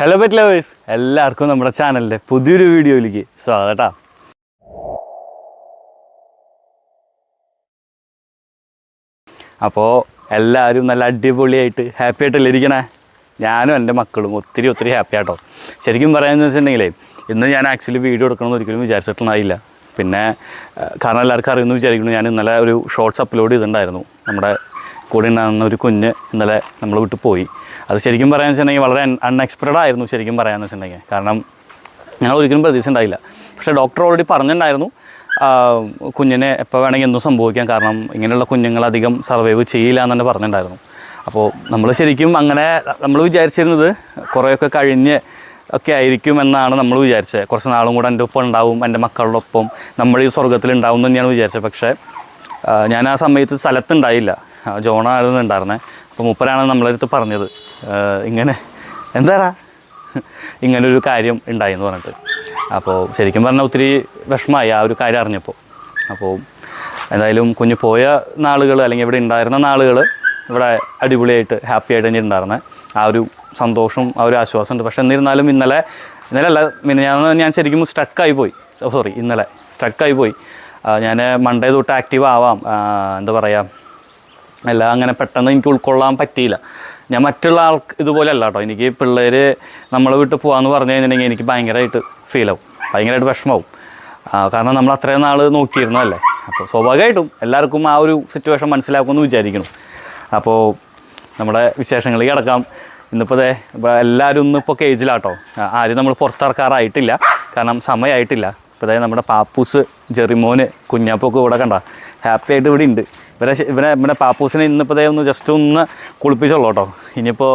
Hello pet lovers എല്ലാവർക്കും നമ്മുടെ ചാനലിന്റെ പുതിയൊരു വീഡിയോയിലേക്ക് സ്വാഗതം അപ്പോൾ എല്ലാവരും നല്ല അടിപൊളിയായിട്ട് ഹാപ്പി ആയിട്ടല്ലേ ഇരിക്കണേ? ഞാനും എന്റെ മക്കളും ഒത്തിരി ഒത്തിരി ഹാപ്പി ആട്ടോ. ശരിക്കും പറയാമെന്ന് വെച്ചിട്ടുണ്ടെങ്കിലേ ഇന്ന് ഞാൻ ആക്ച്വലി വീഡിയോ എടുക്കണമെന്ന് ഒരിക്കലും വിചാരിച്ചിട്ടുണ്ടായില്ല. പിന്നെ കാരണം എല്ലാവർക്കും അറിയുമെന്ന് വിചാരിക്കുന്നു ഞാൻ ഇന്നലെ ഒരു ഷോർട്സ് അപ്ലോഡ് ചെയ്തിട്ടുണ്ടായിരുന്നു. നമ്മുടെ കൂടെ ഉണ്ടാകുന്ന ഒരു കുഞ്ഞ് ഇന്നലെ നമ്മൾ വിട്ട് പോയി. അത് ശരിക്കും പറയാന്ന് വെച്ചിട്ടുണ്ടെങ്കിൽ വളരെ അൺഎക്സ്പെക്റ്റഡ് ആയിരുന്നു ശരിക്കും പറയാമെന്ന് വെച്ചിട്ടുണ്ടെങ്കിൽ. കാരണം ഞങ്ങൾ ഒരിക്കലും പ്രതീക്ഷ ഉണ്ടായില്ല പക്ഷേ ഡോക്ടർ ഓൾറെഡി പറഞ്ഞിട്ടുണ്ടായിരുന്നു. കുഞ്ഞിനെ എപ്പോൾ വേണമെങ്കിൽ എന്തും സംഭവിക്കാം. കാരണം ഇങ്ങനെയുള്ള കുഞ്ഞുങ്ങൾ അധികം സർവൈവ് ചെയ്യില്ല എന്ന് തന്നെ പറഞ്ഞിട്ടുണ്ടായിരുന്നു. അപ്പോൾ നമ്മൾ ശരിക്കും അങ്ങനെ നമ്മൾ വിചാരിച്ചിരുന്നത് കുറേയൊക്കെ കഴിഞ്ഞ് ഒക്കെ ആയിരിക്കും എന്നാണ് നമ്മൾ വിചാരിച്ചത്. കുറച്ച് നാളും കൂടെ എന്റെ ഒപ്പം ഉണ്ടാവും എന്റെ മക്കളുടെ ഒപ്പം നമ്മൾ ഈ സ്വർഗത്തിൽ ഉണ്ടാവും എന്ന് തന്നെയാണ് വിചാരിച്ചത്. പക്ഷേ ഞാൻ ആ സമയത്ത് സ്ഥലത്തുണ്ടായില്ല ജോണായിരുന്നു ഉണ്ടായിരുന്നത് അപ്പോൾ മൂപ്പരാണ് നമ്മളടുത്ത് പറഞ്ഞത്. ഇങ്ങനെ. എന്താടാ? ഇങ്ങനൊരു കാര്യം ഉണ്ടായി എന്ന് പറഞ്ഞിട്ട്. അപ്പോൾ ശരിക്കും പറഞ്ഞാൽ ഒത്തിരി വിഷമമായി ആ ഒരു കാര്യം അറിഞ്ഞപ്പോൾ അപ്പോൾ എന്തായാലും കുഞ്ഞ് പോയ നാളുകൾ അല്ലെങ്കിൽ ഇവിടെ ഉണ്ടായിരുന്ന നാളുകൾ ഇവിടെ അടിപൊളിയായിട്ട് ഹാപ്പി ആയിട്ട് തന്നെ ഉണ്ടായിരുന്നത് ആ ഒരു സന്തോഷം ആ ഒരു ആശ്വാസമുണ്ട് പക്ഷേ എന്നിരുന്നാലും ഇന്നലെ ഇന്നലെ അല്ല പിന്നെ ഞാൻ ശരിക്കും സ്റ്റക്കായി പോയി. സോറി ഇന്നലെ സ്റ്റക്കായി പോയി. ഞാൻ മൺഡേ തൊട്ട് ആക്റ്റീവ് ആവാം. എന്താ പറയുക എല്ലാം അങ്ങനെ പെട്ടെന്ന് എനിക്ക് ഉൾക്കൊള്ളാൻ പറ്റിയില്ല. ഞാൻ മറ്റുള്ള ആൾ ഇതുപോലെ അല്ല കേട്ടോ. എനിക്ക് പിള്ളേർ നമ്മളെ വിട്ട് പോകാമെന്ന് പറഞ്ഞു കഴിഞ്ഞിട്ടുണ്ടെങ്കിൽ എനിക്ക് ഭയങ്കരമായിട്ട് ഫീലാവും ഭയങ്കരമായിട്ട് വിഷമാവും കാരണം നമ്മൾ അത്രയും നാൾ നോക്കിയിരുന്നതല്ലേ? അപ്പോൾ സ്വാഭാവികമായിട്ടും എല്ലാവർക്കും ആ ഒരു സിറ്റുവേഷൻ മനസ്സിലാക്കുമെന്ന് വിചാരിക്കണം അപ്പോൾ നമ്മുടെ വിശേഷങ്ങളിൽ കിടക്കാം. ഇന്നിപ്പോൾ ഇപ്പോൾ എല്ലാവരും ഇന്ന് ഇപ്പോൾ കേജിലാട്ടോ ആരും നമ്മൾ പുറത്തിറക്കാറായിട്ടില്ല. കാരണം സമയമായിട്ടില്ല. ഇപ്പോൾ അതായത് നമ്മുടെ പാപ്പൂസ് ജെറിമോന് കുഞ്ഞാപ്പൊക്കെ ഇവിടെ കണ്ട. ഹാപ്പി ആയിട്ട് ഇവിടെ ഉണ്ട്. ഇവരെ ഇവനെ ഇവനെ പാപ്പൂസിനെ ഇന്നിപ്പോൾ ഒന്ന് ജസ്റ്റ് ഒന്ന് കുളിപ്പിച്ചുള്ളൂ കേട്ടോ ഇനിയിപ്പോൾ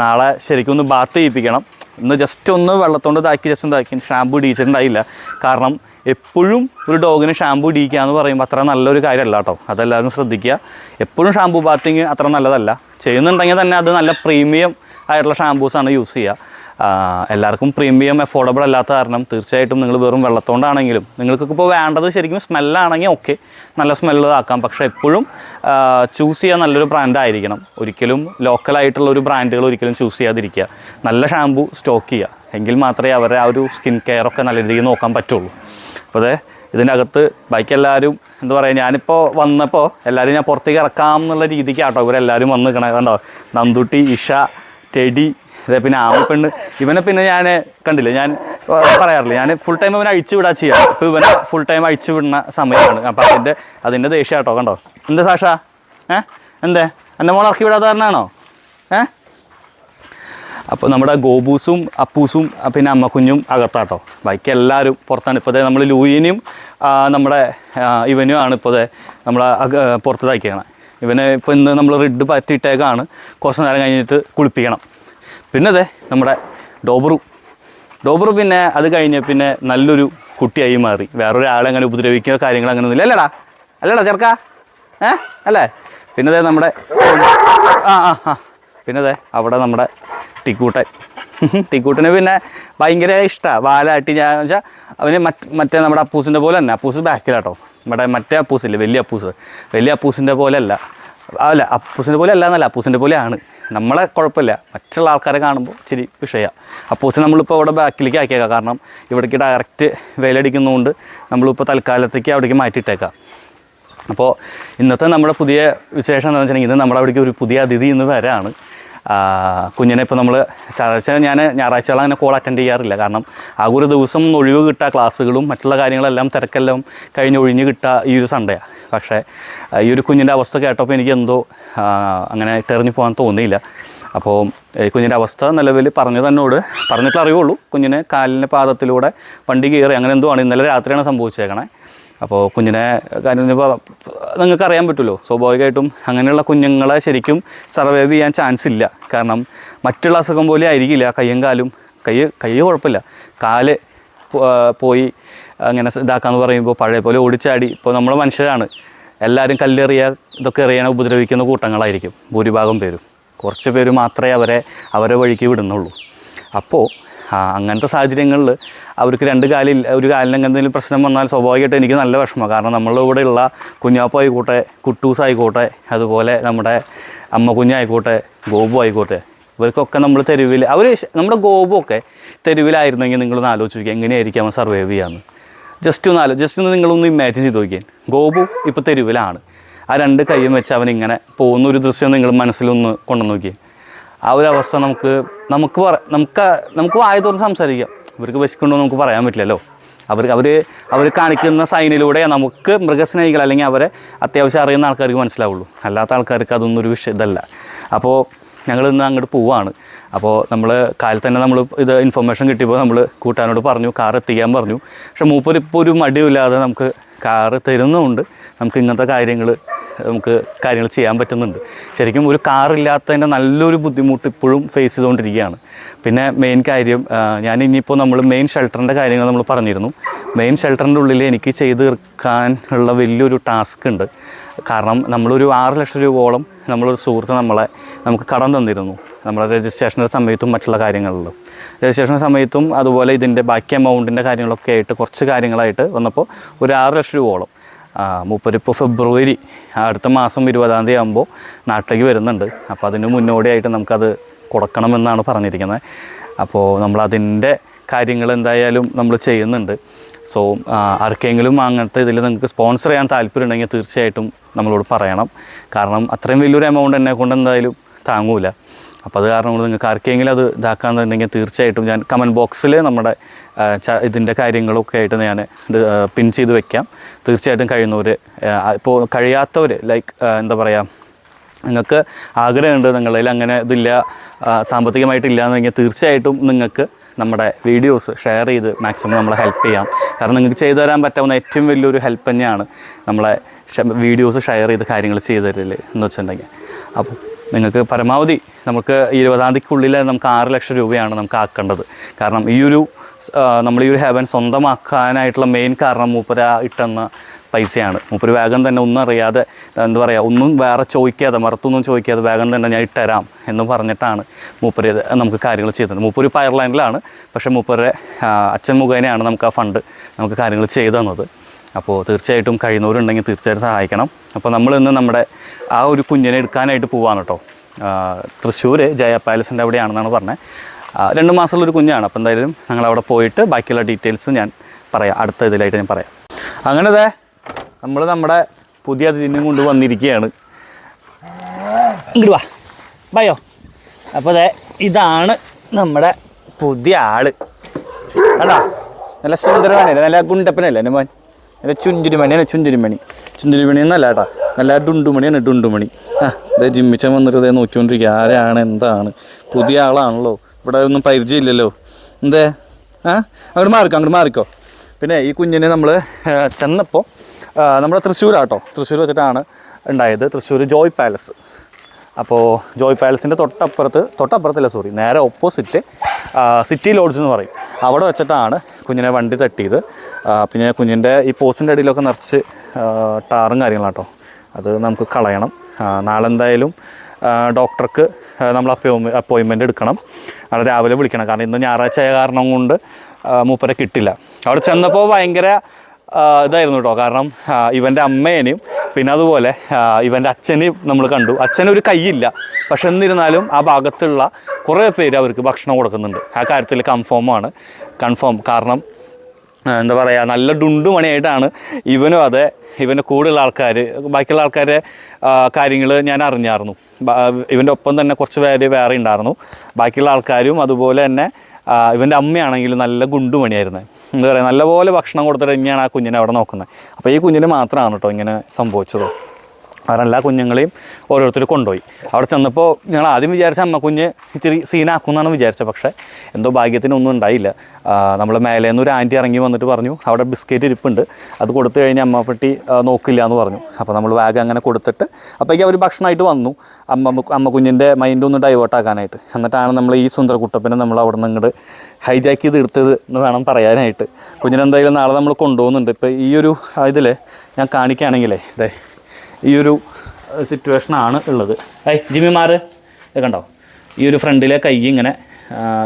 നാളെ ശരിക്കും ഒന്ന് ബാത്ത് ചെയ്യിപ്പിക്കണം. ഇന്ന് ജസ്റ്റ് ഒന്ന് വെള്ളത്തോണ്ട് ഇതാക്കി ജസ്റ്റ് ഒന്ന് ഇതാക്കി. ഷാമ്പു ഡീച്ചിട്ടുണ്ടായില്ല. കാരണം എപ്പോഴും ഒരു ഡോഗിന് ഷാമ്പു ഇടിക്കുക എന്ന് പറയുമ്പോൾ അത്ര നല്ലൊരു കാര്യമല്ല കേട്ടോ. അതെല്ലാവരും ശ്രദ്ധിക്കുക. എപ്പോഴും ഷാമ്പു ബാത്തിങ് അത്ര നല്ലതല്ല. ചെയ്യുന്നുണ്ടെങ്കിൽ തന്നെ അത് നല്ല പ്രീമിയം ആയിട്ടുള്ള ഷാമ്പൂസാണ് യൂസ് ചെയ്യുക. എല്ലാവർക്കും പ്രീമിയം അഫോർഡബിൾ അല്ലാത്ത കാരണം തീർച്ചയായിട്ടും നിങ്ങൾ വെറും വെള്ളത്തോണ്ടാണെങ്കിലും നിങ്ങൾക്ക് ഇപ്പോൾ വേണ്ടത് ശരിക്കും സ്മെല്ലാണെങ്കിൽ ഓക്കെ നല്ല സ്മെല്ല് ആക്കാം പക്ഷേ എപ്പോഴും ചൂസ് ചെയ്യാൻ നല്ലൊരു ബ്രാൻഡ് ആയിരിക്കണം. ഒരിക്കലും ലോക്കലായിട്ടുള്ള ഒരു ബ്രാൻഡുകൾ ഒരിക്കലും ചൂസ് ചെയ്യാതിരിക്കുക. നല്ല ഷാമ്പു സ്റ്റോക്ക് ചെയ്യുക. എങ്കിൽ മാത്രമേ അവരെ ആ ഒരു സ്കിൻ കെയർ ഒക്കെ നല്ല രീതിയിൽ നോക്കാൻ പറ്റുള്ളൂ. അപ്പോൾ അതെ ഇതിന്റെ അകത്ത് ബാക്കി എല്ലാവരും എന്താ പറയുക ഞാനിപ്പോൾ വന്നപ്പോൾ എല്ലാവരും ഞാൻ പുറത്തേക്ക് ഇറക്കാം എന്നുള്ള രീതിക്കാട്ടോ ഇവരെല്ലാവരും വന്ന് നിൽക്കണേ കണ്ടോ? നന്ദുട്ടി ഇഷ ടെഡി ഇതേ പിന്നെ ആമപ്പെണ്ണ് ഇവനെ പിന്നെ ഞാൻ കണ്ടില്ലേ ഞാൻ പറയാറില്ല ഞാൻ ഫുൾ ടൈം ഇവനെ അഴിച്ചു വിടാ ചെയ്യാം. അപ്പൊ ഇവനെ ഫുൾ ടൈം അഴിച്ചു വിടുന്ന സമയമാണ്. അപ്പൊ അതിന്റെ അതിന്റെ ദേഷ്യം കേട്ടോ കണ്ടോ? എന്താ സാഷ? ഏ? എന്തേ? എന്റെ മോൾ ഇറക്കി വിടാത്ത കാരണമാണോ ഏ? അപ്പോൾ നമ്മുടെ ഗോബൂസും അപ്പൂസും പിന്നെ അമ്മ കുഞ്ഞും അകത്താട്ടോ. ബാക്കി എല്ലാവരും പുറത്താണ്. ഇപ്പോൾ നമ്മൾ ലൂയിനും നമ്മുടെ ഇവനും ആണ് ഇപ്പോൾ നമ്മളെ പുറത്ത് തയ്ക്കണം ഇവനെ ഇപ്പോൾ ഇന്ന് നമ്മൾ റിഡ് പറ്റിയിട്ടേക്കാണ്. കുറച്ച് നേരം കഴിഞ്ഞിട്ട് കുളിപ്പിക്കണം. പിന്നെ അതെ നമ്മുടെ ഡോബറു. ഡോബറു പിന്നെ അത് കഴിഞ്ഞ് പിന്നെ നല്ലൊരു കുട്ടിയായി മാറി. വേറൊരാളെ അങ്ങനെ ഉപദ്രവിക്കുക കാര്യങ്ങൾ അങ്ങനെ ഒന്നുമില്ല അല്ലടാ. അല്ലടാ ചെറുക്ക. ഏ? അല്ലേ? പിന്നെ അതെ നമ്മുടെ ആ ആ ആ. പിന്നെ അതെ അവിടെ നമ്മുടെ ടിക്കൂട്ടൻ. ടിക്കൂട്ടന് പിന്നെ ഭയങ്കര ഇഷ്ടമാണ് വാലാട്ടി ഞാൻ വെച്ചാൽ അവന് മറ്റ് മറ്റേ നമ്മുടെ അപ്പൂസിന്റെ പോലെ തന്നെ. അപ്പൂസ് ബാക്കിലാട്ടോ. നമ്മുടെ മറ്റേ അപ്പൂസില്ലേ? വലിയ അപ്പൂസ്. വലിയ അപ്പൂസിന്റെ പോലെ അല്ല. അല്ല അപ്പൂസിന്റെ പോലെ അല്ല എന്നല്ല. അപ്പൂസിന്റെ പോലെയാണ് നമ്മളെ കുഴപ്പമില്ല. മറ്റുള്ള ആൾക്കാരെ കാണുമ്പോൾ ഇച്ചിരി വിഷയമാണ് അപ്പൂസിനെ നമ്മളിപ്പോൾ അവിടെ ബാക്കിലേക്ക് ആക്കിയേക്കാം. കാരണം ഇവിടേക്ക് ഡയറക്റ്റ് വെയിലടിക്കുന്നതുകൊണ്ട് നമ്മളിപ്പോൾ തൽക്കാലത്തേക്ക് അവിടേക്ക് മാറ്റിയിട്ടേക്കാം. അപ്പോൾ ഇന്നത്തെ നമ്മുടെ പുതിയ വിശേഷം എന്താണെന്ന് വെച്ചിട്ടുണ്ടെങ്കിൽ ഇന്ന് നമ്മുടെ അവിടേക്ക് ഒരു പുതിയ അതിഥി ഇന്ന് വരാണ്. കുഞ്ഞിനെ ഇപ്പോൾ നമ്മൾ സാധാരണ ഞാൻ ഞായറാഴ്ചകൾ അങ്ങനെ കോൾ അറ്റൻഡ് ചെയ്യാറില്ല. കാരണം ആ ഒരു ദിവസം ഒഴിവ് കിട്ടുക ക്ലാസ്സുകളും മറ്റുള്ള കാര്യങ്ങളെല്ലാം തിരക്കെല്ലാം കഴിഞ്ഞ് ഒഴിഞ്ഞ് കിട്ടുക ഈ ഒരു സൺഡേയാണ് പക്ഷേ ഈ ഒരു കുഞ്ഞിന്റെ അവസ്ഥ കേട്ടപ്പോൾ എനിക്ക് എന്തോ അങ്ങനെ തെറിഞ്ഞു പോകാൻ തോന്നിയില്ല. അപ്പോൾ ഈ കുഞ്ഞിന്റെ അവസ്ഥ നിലവിൽ പറഞ്ഞു തന്നോട് പറഞ്ഞിട്ട് അറിയുള്ളൂ. കുഞ്ഞിനെ കാലിന്റെ പാദത്തിലൂടെ വണ്ടി കയറി അങ്ങനെ എന്തോ ആണ് ഇന്നലെ രാത്രിയാണ് സംഭവിച്ചേക്കണേ. അപ്പോൾ കുഞ്ഞിനെ കാര്യം നിങ്ങൾക്ക് അറിയാൻ പറ്റുമല്ലോ. സ്വാഭാവികമായിട്ടും അങ്ങനെയുള്ള കുഞ്ഞുങ്ങളെ ശരിക്കും സർവൈവ് ചെയ്യാൻ ചാൻസ് ഇല്ല. കാരണം മറ്റുള്ള അസുഖം പോലെ ആയിരിക്കില്ല. കയ്യും കാലും കൈ കൈ കുഴപ്പമില്ല. കാൽ പോയി അങ്ങനെ ഇതാക്കാന്ന് പറയുമ്പോൾ പഴയ പോലെ ഓടിച്ചാടി. ഇപ്പോൾ നമ്മൾ മനുഷ്യരാണ്. എല്ലാവരും കല്ലെറിയ ഇതൊക്കെ എറിയാൻ ഉപദ്രവിക്കുന്ന കൂട്ടങ്ങളായിരിക്കും. ഭൂരിഭാഗം പേരും. കുറച്ച് പേര് മാത്രമേ അവരെ അവരെ വഴിക്ക് വിടുന്നുള്ളൂ. അപ്പോൾ അങ്ങനത്തെ സാഹചര്യങ്ങളിൽ അവർക്ക് രണ്ട് കാലിൽ ഒരു കാലിന് എന്തെങ്കിലും പ്രശ്നം വന്നാൽ സ്വാഭാവികമായിട്ട് എനിക്ക് നല്ല വിഷമം. കാരണം നമ്മളുടെ ഇവിടെയുള്ള കുഞ്ഞാപ്പ ആയിക്കോട്ടെ കുട്ടൂസ് ആയിക്കോട്ടെ അതുപോലെ നമ്മുടെ അമ്മ കുഞ്ഞായിക്കോട്ടെ ഗോപു ആയിക്കോട്ടെ ഇവർക്കൊക്കെ നമ്മൾ തെരുവിൽ അവർ നമ്മുടെ ഗോപുമൊക്കെ തെരുവിലായിരുന്നെങ്കിൽ നിങ്ങളൊന്ന് ആലോചിക്കുക എങ്ങനെയായിരിക്കും അവൻ സർവൈവ് ചെയ്യാമെന്ന് ജസ്റ്റ് ഒന്ന് ആലോ ജസ്റ്റ് ഒന്ന് നിങ്ങളൊന്ന് ഇമാജിൻ ചെയ്ത് നോക്കിയാൽ ഗോപു ഇപ്പോൾ തെരുവിലാണ്. ആ രണ്ട് കൈയും വെച്ച് അവൻ ഇങ്ങനെ പോകുന്ന ഒരു ദൃശ്യം നിങ്ങൾ മനസ്സിലൊന്ന് കൊണ്ടു നോക്കിയേ. ആ ഒരു അവസ്ഥ നമുക്ക് നമുക്ക് പറ നമുക്ക് നമുക്ക് വായ തുറന്ന് സംസാരിക്കാം. ഇവർക്ക് വിശക്കുണ്ടോ നമുക്ക് പറയാൻ പറ്റില്ലല്ലോ. അവർ അവർ അവർ കാണിക്കുന്ന സൈനിലൂടെ നമുക്ക് മൃഗസ്നേഹികൾ അല്ലെങ്കിൽ അവരെ അത്യാവശ്യം അറിയുന്ന ആൾക്കാർക്ക് മനസ്സിലാവുള്ളൂ. അല്ലാത്ത ആൾക്കാർക്ക് അതൊന്നും ഒരു വിഷയം ഇതല്ല. അപ്പോൾ ഞങ്ങൾ ഇന്ന് അങ്ങോട്ട് പോവാണ്. അപ്പോൾ നമ്മൾ കാലിൽ തന്നെ നമ്മൾ ഇത് ഇൻഫർമേഷൻ കിട്ടിയപ്പോൾ നമ്മൾ കൂട്ടാനോട് പറഞ്ഞു കാർ എത്തിക്കാൻ പറഞ്ഞു. പക്ഷേ മൂപ്പർ ഇപ്പോൾ ഒരു മടിയില്ലാതെ നമുക്ക് കാർ തരുന്നുമുണ്ട്. നമുക്ക് ഇങ്ങനത്തെ കാര്യങ്ങൾ നമുക്ക് കാര്യങ്ങൾ ചെയ്യാൻ പറ്റുന്നുണ്ട്. ശരിക്കും ഒരു കാറില്ലാത്തതിന്റെ നല്ലൊരു ബുദ്ധിമുട്ട് ഇപ്പോഴും ഫേസ് ചെയ്തുകൊണ്ടിരിക്കുകയാണ്. പിന്നെ മെയിൻ കാര്യം ഞാൻ ഇനിയിപ്പോൾ നമ്മൾ മെയിൻ ഷെൽട്ടറിന്റെ കാര്യങ്ങൾ നമ്മൾ പറഞ്ഞിരുന്നു. മെയിൻ ഷെൽട്ടറിന്റെ ഉള്ളിൽ എനിക്ക് ചെയ്ത് തീർക്കാൻ ഉള്ള വലിയൊരു ടാസ്ക് ഉണ്ട്. കാരണം നമ്മളൊരു ആറ് ലക്ഷം രൂപയോളം നമ്മളൊരു സുഹൃത്ത് നമ്മളെ നമുക്ക് കടം തന്നിരുന്നു. നമ്മുടെ രജിസ്ട്രേഷന്റെ സമയത്തും മറ്റുള്ള കാര്യങ്ങളിലും. രജിസ്ട്രേഷൻ സമയത്തും അതുപോലെ ഇതിന്റെ ബാക്കി എമൗണ്ടിന്റെ കാര്യങ്ങളൊക്കെ ആയിട്ട് കുറച്ച് കാര്യങ്ങളായിട്ട് വന്നപ്പോൾ ഒരു ആറ് ലക്ഷം രൂപയോളം. മൂപ്പരിപ്പോൾ ഫെബ്രുവരി അടുത്ത മാസം ഇരുപതാം തീയതി ആകുമ്പോൾ നാട്ടിലേക്ക് വരുന്നുണ്ട്. അപ്പോൾ അതിന് മുന്നോടിയായിട്ട് നമുക്കത് കൊടുക്കണമെന്നാണ് പറഞ്ഞിരിക്കുന്നത്. അപ്പോൾ നമ്മളതിന്റെ കാര്യങ്ങൾ എന്തായാലും നമ്മൾ ചെയ്യുന്നുണ്ട്. സോ ആർക്കെങ്കിലും അങ്ങനത്തെ ഇതിൽ നിങ്ങൾക്ക് സ്പോൺസർ ചെയ്യാൻ താല്പര്യം ഉണ്ടെങ്കിൽ തീർച്ചയായിട്ടും നമ്മളോട് പറയണം. കാരണം അത്രയും വലിയൊരു എമൗണ്ട് എന്നെ കൊണ്ട് എന്തായാലും താങ്ങൂല. അപ്പോൾ അത് കാരണം കൊണ്ട് നിങ്ങൾക്ക് ആർക്കെങ്കിലും അത് ഇതാക്കാന്നുണ്ടെങ്കിൽ തീർച്ചയായിട്ടും ഞാൻ കമന്റ് ബോക്സിൽ നമ്മുടെ ഇതിന്റെ കാര്യങ്ങളൊക്കെ ആയിട്ട് ഞാൻ പിൻ ചെയ്ത് വെക്കാം. തീർച്ചയായിട്ടും കഴിയുന്നവർ ഇപ്പോൾ കഴിയാത്തവർ ലൈക്ക് എന്താ പറയുക നിങ്ങൾക്ക് ആഗ്രഹമുണ്ട് നിങ്ങളിൽ അങ്ങനെ ഇതില്ല സാമ്പത്തികമായിട്ടില്ല എന്നെങ്കിൽ തീർച്ചയായിട്ടും നിങ്ങൾക്ക് നമ്മുടെ വീഡിയോസ് ഷെയർ ചെയ്ത് മാക്സിമം നമ്മളെ ഹെൽപ്പ് ചെയ്യാം. കാരണം നിങ്ങൾക്ക് ചെയ്തു തരാൻ പറ്റാവുന്ന ഏറ്റവും വലിയൊരു ഹെൽപ്പ് തന്നെയാണ് നമ്മളെ വീഡിയോസ് ഷെയർ ചെയ്ത് കാര്യങ്ങൾ ചെയ്തു തരൽ എന്ന് വെച്ചിട്ടുണ്ടെങ്കിൽ. അപ്പോൾ നിങ്ങൾക്ക് പരമാവധി നമുക്ക് ഇരുപതാം തീയതിക്കുള്ളിൽ നമുക്ക് ആറ് ലക്ഷം രൂപയാണ് നമുക്ക് ആക്കേണ്ടത്. കാരണം ഈ ഒരു നമ്മൾ ഈ ഒരു ഹെവൻ സ്വന്തമാക്കാനായിട്ടുള്ള മെയിൻ കാരണം മൂപ്പര ഇട്ടെന്ന പൈസയാണ്. മൂപ്പര് വേഗം തന്നെ ഒന്നും അറിയാതെ എന്താ പറയുക ഒന്നും വേറെ ചോദിക്കാതെ മറത്തൊന്നും ചോദിക്കാതെ വേഗം തന്നെ ഞാൻ ഇട്ടരാം എന്ന് പറഞ്ഞിട്ടാണ് മൂപ്പര് നമുക്ക് കാര്യങ്ങൾ ചെയ്തത്. മൂപ്പര് പയർലൈനിലാണ് പക്ഷേ മൂപ്പരുടെ അച്ഛൻ മുഖേനയാണ് നമുക്ക് ആ ഫണ്ട് നമുക്ക് കാര്യങ്ങൾ ചെയ്തു തന്നത്. അപ്പോൾ തീർച്ചയായിട്ടും കഴിയുന്നവരുണ്ടെങ്കിൽ തീർച്ചയായിട്ടും സഹായിക്കണം. അപ്പോൾ നമ്മൾ ഇന്ന് നമ്മുടെ ആ ഒരു കുഞ്ഞിനെ എടുക്കാനായിട്ട് പോവാണ് കേട്ടോ. തൃശ്ശൂർ ജയ പാലസിന്റെ അവിടെയാണെന്നാണ് പറഞ്ഞത് രണ്ട് മാസമുള്ള ഒരു കുഞ്ഞാണ്. അപ്പോൾ എന്തായാലും ഞങ്ങൾ അവിടെ പോയിട്ട് ബാക്കിയുള്ള ഡീറ്റെയിൽസ് ഞാൻ പറയാം. അടുത്ത ഇതിലായിട്ട് ഞാൻ പറയാം. അങ്ങനെ അതെ നമ്മൾ നമ്മുടെ പുതിയ അതിഥിനും കൊണ്ട് വന്നിരിക്കുകയാണ്. ഇങ്ങോട്ട് വാ. ബയോ അപ്പോൾ അതെ ഇതാണ് നമ്മുടെ പുതിയ ആൾ. കണ്ടോ? നല്ല സുന്ദരമണിയല്ലേ നല്ല ഗുണ്ടപ്പനല്ലേ എന്റെ മോൻ? നല്ല ചുഞ്ചിരിമണിയാണ് ചുഞ്ചിരിമണി. ചുഞ്ചിരിമണി എന്നല്ല കേട്ടോ. നല്ല ഡുണ്ടുമണിയാണ് ഡുണ്ടുമണി. ആ ഇതേ ജിമ്മിച്ചൻ വന്നിട്ട് ഇതേ നോക്കിക്കൊണ്ടിരിക്കുക ആരാണ് എന്താണ്? പുതിയ ആളാണല്ലോ. ഇവിടെ ഒന്നും പരിചയമില്ലല്ലോ. എന്തേ? ആ അങ്ങോട്ട് മാറിക്കോ അങ്ങോട്ട് മാറിക്കോ. പിന്നെ ഈ കുഞ്ഞിനെ നമ്മൾ ചെന്നപ്പോൾ നമ്മുടെ തൃശ്ശൂരാട്ടോ തൃശ്ശൂർ വെച്ചിട്ടാണ് ഉണ്ടായത്. Thrissur Joy Palace. അപ്പോൾ ജോയ് പാലസിന്റെ തൊട്ടപ്പുറത്ത് തൊട്ടപ്പുറത്തല്ല സോറി നേരെ ഓപ്പോസിറ്റ് സിറ്റി ലോഡ്ജ് എന്ന് പറയും. അവിടെ വെച്ചിട്ടാണ് കുഞ്ഞിനെ വണ്ടി തട്ടിയത്. പിന്നെ കുഞ്ഞിന്റെ ഈ പോസ്റ്റിന്റെ അടിയിലൊക്കെ നിറച്ച് ടാറും കാര്യങ്ങളാട്ടോ. അത് നമുക്ക് കളയണം. നാളെ എന്തായാലും ഡോക്ടർക്ക് നമ്മൾ അപ്പോയിൻമെന്റ് അപ്പോയിൻമെന്റ് എടുക്കണം. നാളെ രാവിലെ വിളിക്കണം. കാരണം ഇന്ന് ഞായറാഴ്ച ആയ കാരണം കൊണ്ട് മൂപ്പരെ കിട്ടില്ല. അവിടെ ചെന്നപ്പോൾ ഭയങ്കര ഇതായിരുന്നു കേട്ടോ കാരണം ഇവന്റെ അമ്മേനെയും പിന്നെ അതുപോലെ ഇവന്റെ അച്ഛനെയും നമ്മൾ കണ്ടു. അച്ഛനൊരു കൈയില്ല. പക്ഷെ എന്നിരുന്നാലും ആ ഭാഗത്തുള്ള കുറേ പേര് അവർക്ക് ഭക്ഷണം കൊടുക്കുന്നുണ്ട്. ആ കാര്യത്തിൽ കൺഫേമാണ് കൺഫേം കാരണം എന്താ പറയുക നല്ല ഡുണ്ടു മണിയായിട്ടാണ് ഇവനും അതെ ഇവന്റെ കൂടെയുള്ള ആൾക്കാർ ബാക്കിയുള്ള ആൾക്കാരെ കാര്യങ്ങൾ ഞാൻ അറിഞ്ഞായിരുന്നു ഇവന്റെ ഒപ്പം തന്നെ കുറച്ച് പേര് വേറെ ഉണ്ടായിരുന്നു ബാക്കിയുള്ള ആൾക്കാരും അതുപോലെ തന്നെ ഇവന്റെ അമ്മയാണെങ്കിലും നല്ല ഗുണ്ടുമണിയായിരുന്നു. എന്താ പറയുക നല്ലപോലെ ഭക്ഷണം കൊടുത്തിട്ട് തന്നെയാണ് ആ കുഞ്ഞിനെ അവിടെ നോക്കുന്നത്. അപ്പോൾ ഈ കുഞ്ഞിന് മാത്രമാണ് കേട്ടോ ഇങ്ങനെ സംഭവിച്ചത്. കാരണം എല്ലാ കുഞ്ഞുങ്ങളെയും ഓരോരുത്തർ കൊണ്ടുപോയി. അവിടെ ചെന്നപ്പോൾ ഞങ്ങൾ ആദ്യം വിചാരിച്ച അമ്മ കുഞ്ഞ് ഇച്ചിരി സീനാക്കും എന്നാണ് വിചാരിച്ചത്. പക്ഷേ എന്തോ ഭാഗ്യത്തിനൊന്നും ഉണ്ടായില്ല. നമ്മൾ മേലേന്ന് ഒരു ആന്റി ഇറങ്ങി വന്നിട്ട് പറഞ്ഞു അവിടെ ബിസ്ക്കറ്റ് ഇരിപ്പുണ്ട്. അത് കൊടുത്തു കഴിഞ്ഞാൽ അമ്മ പെട്ടി നോക്കില്ല എന്ന് പറഞ്ഞു. അപ്പോൾ നമ്മൾ ബാഗ് അങ്ങനെ കൊടുത്തിട്ട് അപ്പോഴേക്കും അവർ ഭക്ഷണമായിട്ട് വന്നു. അമ്മ അമ്മ കുഞ്ഞിന്റെ മൈൻഡ് ഒന്ന് ഡൈവേർട്ട് ആക്കാനായിട്ട്. എന്നിട്ടാണ് നമ്മൾ ഈ സുന്ദര കുട്ടപ്പിനെ നമ്മൾ അവിടെ നിന്ന് ഇങ്ങോട്ട് ഹൈജാക്ക് ചെയ്ത് എടുത്തത് എന്ന് വേണം പറയാനായിട്ട്. കുഞ്ഞിനെന്തായാലും നാളെ നമ്മൾ കൊണ്ടുപോകുന്നുണ്ട്. ഇപ്പോൾ ഈ ഒരു ഇതിൽ ഞാൻ കാണിക്കുകയാണെങ്കിലേ ഇതേ ഈ ഒരു സിറ്റുവേഷനാണ് ഉള്ളത്. ഐ ജിമ്മി മാറ്. കണ്ടോ? ഈ ഒരു ഫ്രണ്ടിലെ കൈ ഇങ്ങനെ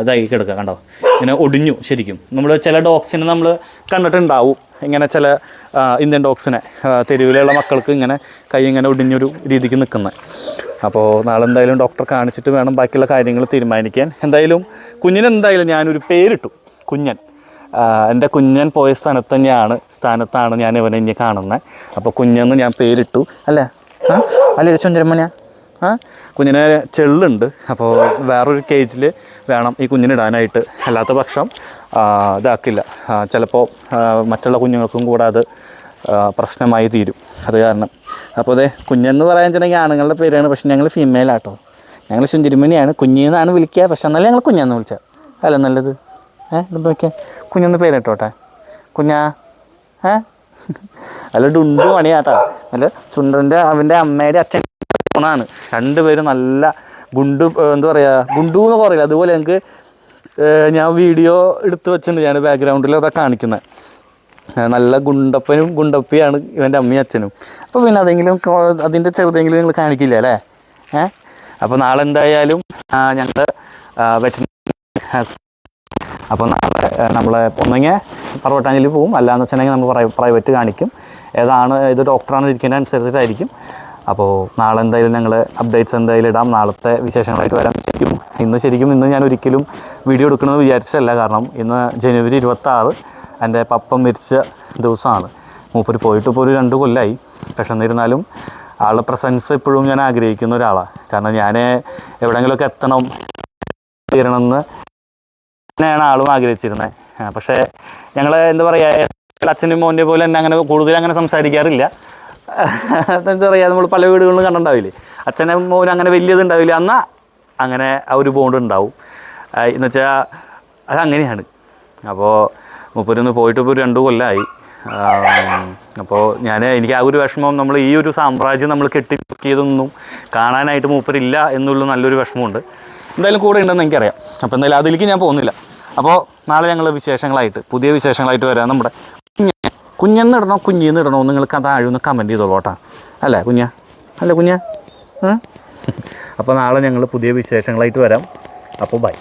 ഇതായി കിടക്കുക. കണ്ടോ? ഇങ്ങനെ ഒടിഞ്ഞു ശരിക്കും. നമ്മൾ ചില ഡോഗ്സിനെ നമ്മൾ കണ്ടിട്ടുണ്ടാവും. ഇങ്ങനെ ചില ഇന്ത്യൻ ഡോഗ്സിനെ തെരുവിലുള്ള മക്കൾക്ക് ഇങ്ങനെ കൈ ഇങ്ങനെ ഒടിഞ്ഞൊരു രീതിക്ക് നിൽക്കുന്നത് അപ്പോൾ നാളെ എന്തായാലും ഡോക്ടർ കാണിച്ചിട്ട് വേണം ബാക്കിയുള്ള കാര്യങ്ങൾ തീരുമാനിക്കാൻ. എന്തായാലും കുഞ്ഞിനെന്തായാലും ഞാനൊരു പേരിട്ടു. കുഞ്ഞൻ. എന്റെ കുഞ്ഞൻ പോയ സ്ഥലത്ത് തന്നെയാണ് സ്ഥാനത്താണ് ഞാൻ ഇവനെ ഇനി കാണുന്നത് അപ്പോൾ കുഞ്ഞെന്ന് ഞാൻ പേരിട്ടു അല്ലേ? ആ? അല്ലേ ചുഞ്ചരമ്മനാ ആ? കുഞ്ഞിനെ ചെള്ളുണ്ട് അപ്പോൾ വേറൊരു കേജിൽ വേണം ഈ കുഞ്ഞിനിടാനായിട്ട് അല്ലാത്ത പക്ഷം ഇതാക്കില്ല. ചിലപ്പോൾ മറ്റുള്ള കുഞ്ഞുങ്ങൾക്കും കൂടെ അത് പ്രശ്നമായി തീരും. അത് കാരണം. അപ്പോൾ അതെ കുഞ്ഞെന്ന് പറയാൻ വെച്ചിട്ടുണ്ടെങ്കിൽ ആണുങ്ങളുടെ പേരാണ് പക്ഷെ ഞങ്ങൾ ഫീമെയിലാട്ടോ ഞങ്ങൾ ചുഞ്ചിരിമണിയാണ്. കുഞ്ഞെന്നാണ് വിളിക്കുക പക്ഷെ എന്നാലും ഞങ്ങൾ കുഞ്ഞെന്ന് വിളിച്ചത് അല്ല നല്ലത്. ഏ? നോക്കിയാൽ കുഞ്ഞൊന്ന് പേരിട്ടോട്ടെ. കുഞ്ഞാ. ഏ? അല്ല ഡുണ്ടു പണിയാട്ടാ. നല്ല ചുണ്ടന്റെ അവന്റെ അമ്മയുടെ അച്ഛൻ ഓണാണ് രണ്ടുപേരും നല്ല ഗുണ്ടു എന്താ പറയുക ഗുണ്ടു എന്ന് പറയില്ല? അതുപോലെ ഞങ്ങൾക്ക് ഞാൻ വീഡിയോ എടുത്ത് വെച്ചിട്ടുണ്ട് ഞാൻ ബാക്ക്ഗ്രൗണ്ടിൽ അതൊക്കെ കാണിക്കുന്നത് നല്ല ഗുണ്ടപ്പനും ഗുണ്ടപ്പിയാണ് ഇവന്റെ അമ്മയും അച്ഛനും. അപ്പോൾ പിന്നെ അതെങ്കിലും അതിന്റെ ചെറുതെങ്കിലും നിങ്ങൾ കാണിക്കില്ല അല്ലേ? ഏഹ് അപ്പോൾ നാളെ എന്തായാലും ഞങ്ങൾ വെറ്റിനറി അപ്പോൾ നാളെ നമ്മളെ ഒന്നെങ്കിൽ പറവട്ടാഞ്ചേരി പോവും. അല്ലാന്ന് വെച്ചിട്ടുണ്ടെങ്കിൽ നമ്മൾ പ്രൈ പ്രൈവറ്റ് കാണിക്കും. ഏതാണ് ഇത് ഡോക്ടറാണ് ഇരിക്കുന്നത് അനുസരിച്ചിട്ടായിരിക്കും. അപ്പോൾ നാളെ എന്തായാലും ഞങ്ങൾ അപ്ഡേറ്റ്സ് എന്തായാലും ഇടാം. നാളത്തെ വിശേഷങ്ങളായിട്ട് വരാം ശരിക്കും ഇന്ന് ശരിക്കും ഇന്ന് ഞാൻ ഒരിക്കലും വീഡിയോ എടുക്കണമെന്ന് വിചാരിച്ചല്ല കാരണം ഇന്ന് ജനുവരി ഇരുപത്താറ് എന്റെ പപ്പ മരിച്ച ദിവസമാണ്. മൂപ്പര് പോയിട്ട് ഇപ്പോൾ ഒരു രണ്ട് കൊല്ലമായി പക്ഷെ എന്നിരുന്നാലും ആളുടെ പ്രസൻസ് ഇപ്പോഴും ഞാൻ ആഗ്രഹിക്കുന്ന ഒരാളാണ് കാരണം ഞാൻ എവിടെയെങ്കിലുമൊക്കെ എത്തണം തീരണമെന്ന് തന്നെയാണ് ആളും ആഗ്രഹിച്ചിരുന്നത്. പക്ഷേ ഞങ്ങൾ എന്താ പറയുക അച്ഛനും മോന്റെ പോലെ തന്നെ അങ്ങനെ കൂടുതൽ അങ്ങനെ സംസാരിക്കാറില്ല. എന്താ പറയുക നമ്മൾ പല വീടുകളിലും കണ്ടിട്ടുണ്ടാവില്ലേ? അച്ഛനും മോനും അങ്ങനെ വലിയത് ഉണ്ടാവില്ല. എന്നാൽ അങ്ങനെ ആ ഒരു ബോണ്ട് ഉണ്ടാവും. എന്ന് വെച്ചാൽ അത് അങ്ങനെയാണ്. അപ്പോൾ മുപ്പരൊന്ന് പോയിട്ട് ഇപ്പോൾ രണ്ട് കൊല്ലമായി അപ്പോൾ ഞാൻ എനിക്ക് ആ ഒരു വിഷമം നമ്മൾ ഈ ഒരു സാമ്രാജ്യം നമ്മൾ കെട്ടിപ്പൊക്കിയതൊന്നും കാണാനായിട്ട് മൂപ്പരില്ല എന്നുള്ള നല്ലൊരു വിഷമമുണ്ട്. എന്തായാലും കൂടെ ഉണ്ടെന്ന് എനിക്കറിയാം. അപ്പോൾ എന്തായാലും അതിലേക്ക് ഞാൻ പോകുന്നില്ല. അപ്പോൾ നാളെ ഞങ്ങൾ വിശേഷങ്ങളായിട്ട് പുതിയ വിശേഷങ്ങളായിട്ട് വരാം നമ്മുടെ കുഞ്ഞ്. കുഞ്ഞെന്ന് ഇടണോ കുഞ്ഞിന്ന് ഇടണോ നിങ്ങൾക്ക് അത് അഴിവെന്ന് കമന്റ് ചെയ്തോളൂ കേട്ടോ. അല്ലേ കുഞ്ഞ? അല്ലേ കുഞ്ഞ? അപ്പോൾ നാളെ ഞങ്ങൾ പുതിയ വിശേഷങ്ങളായിട്ട് വരാം. അപ്പോൾ ബൈ